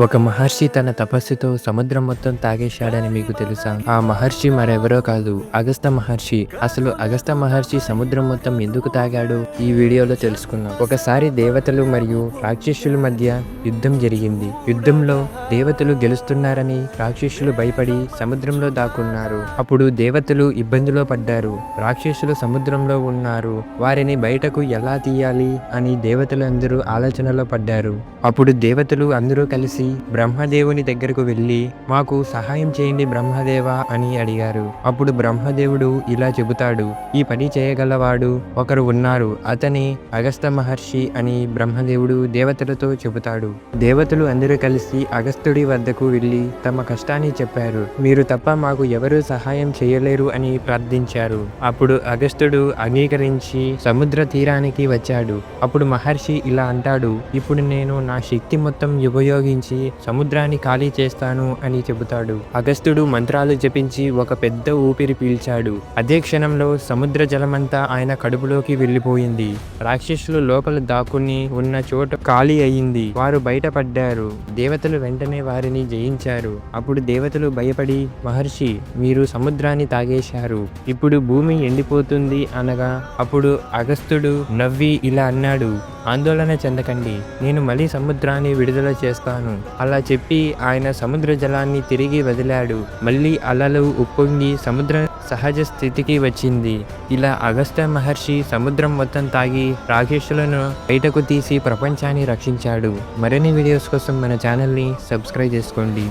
ఒక మహర్షి తన తపస్సుతో సముద్రం మొత్తం తాగేశాడని మీకు తెలుసా? ఆ మహర్షి మరెవరో కాదు అగస్త మహర్షి. అసలు అగస్త మహర్షి సముద్రం మొత్తం ఎందుకు తాగాడు ఈ వీడియోలో తెలుసుకుందాం. ఒకసారి దేవతలు మరియు రాక్షసుల మధ్య యుద్ధం జరిగింది. యుద్ధంలో దేవతలు గెలుస్తున్నారని రాక్షసులు భయపడి సముద్రంలో దాక్కున్నారు. అప్పుడు దేవతలు ఇబ్బందిలో పడ్డారు. రాక్షసులు సముద్రంలో ఉన్నారు. వారిని బయటకు ఎలా తీయాలి అని దేవతలందరూ ఆలోచనలో పడ్డారు. అప్పుడు దేవతలు అందరూ కలిసి బ్రహ్మదేవుని దగ్గరకు వెళ్ళి మాకు సహాయం చేయండి బ్రహ్మదేవ అని అడిగారు. అప్పుడు బ్రహ్మదేవుడు ఇలా చెబుతాడు ఈ పని చేయగలవాడు ఒకరు ఉన్నారు అతని అగస్త మహర్షి అని బ్రహ్మదేవుడు దేవతలతో చెబుతాడు. దేవతలు అందరూ కలిసి అగస్త్యుడి వద్దకు వెళ్ళి తమ కష్టాన్ని చెప్పారు. మీరు తప్ప మాకు ఎవరూ సహాయం చేయలేరు అని ప్రార్థించారు. అప్పుడు అగస్త్యుడు అంగీకరించి సముద్ర తీరానికి వచ్చాడు. అప్పుడు మహర్షి ఇలా అంటాడు ఇప్పుడు నేను నా శక్తి మొత్తం ఉపయోగించి సముద్రాన్ని ఖాళీ చేస్తాను అని చెబుతాడు. అగస్త్యుడు మంత్రాలు జపించి ఒక పెద్ద ఊపిరి పీల్చాడు. అదే క్షణంలో సముద్ర జలమంతా ఆయన కడుపులోకి వెళ్ళిపోయింది. రాక్షసులు లోపల దాక్కుని ఉన్న చోట ఖాళీ అయింది. వారు బయటపడ్డారు. దేవతలు వెంటనే వారిని జయించారు. అప్పుడు దేవతలు భయపడి మహర్షి మీరు సముద్రాన్ని తాగేశారు. ఇప్పుడు భూమి ఎండిపోతుంది అనగా అప్పుడు అగస్త్యుడు నవ్వి ఇలా అన్నాడు. ఆందోళన చెందకండి. నేను మళ్ళీ సముద్రాన్ని విడుదల చేస్తాను. అలా చెప్పి ఆయన సముద్ర జలాన్ని తిరిగి వదిలాడు. మళ్ళీ అలలు ఉప్పొంగి సముద్ర సహజ స్థితికి వచ్చింది. ఇలా అగస్త్య మహర్షి సముద్రం మొత్తం తాగి రాకేష్లను బయటకు తీసి ప్రపంచాన్ని రక్షించాడు. మరిన్ని వీడియోస్ కోసం మన ఛానల్ని సబ్స్క్రైబ్ చేసుకోండి.